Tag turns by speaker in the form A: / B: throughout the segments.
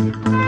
A: Seni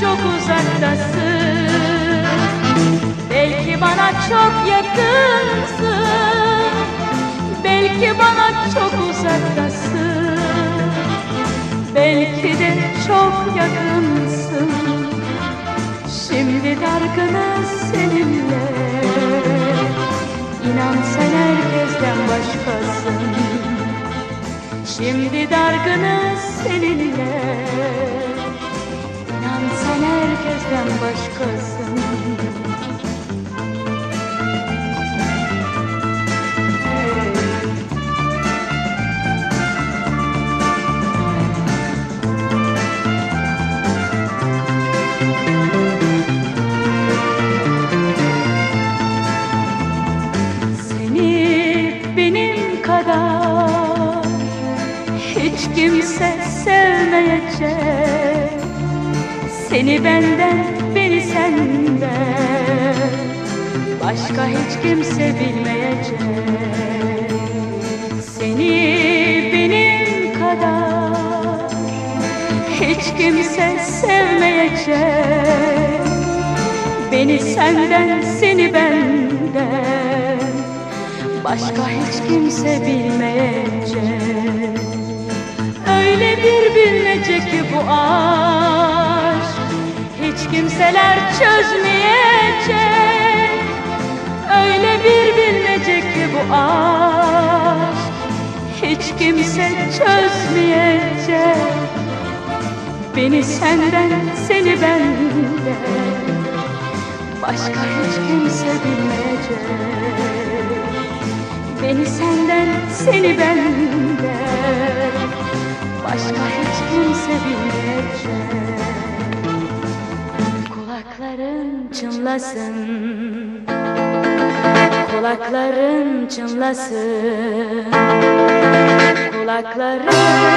A: çok uzaktasın. Belki bana çok yakınsın. Belki bana çok uzaktasın. Belki de çok yakınsın. Şimdi dargınız seninle. İnan sen herkesten başkasın. Şimdi dargınız hiç kimse sevmeyecek. Seni benden, beni senden. Başka hiç kimse bilmeyecek. Seni benim kadar hiç kimse sevmeyecek. Beni senden, seni benden. Başka hiç kimse bilmeyecek Öyle bir bilmece ki bu aşk. Hiç kimseler çözmeyecek. Öyle bir bilmece ki bu aşk. Hiç kimse çözmeyecek. Beni senden, seni benden Başka hiç kimse bilmeyecek. Beni senden, seni benden Kulakların çınlasın. Kulakların çınlasın. Kulakların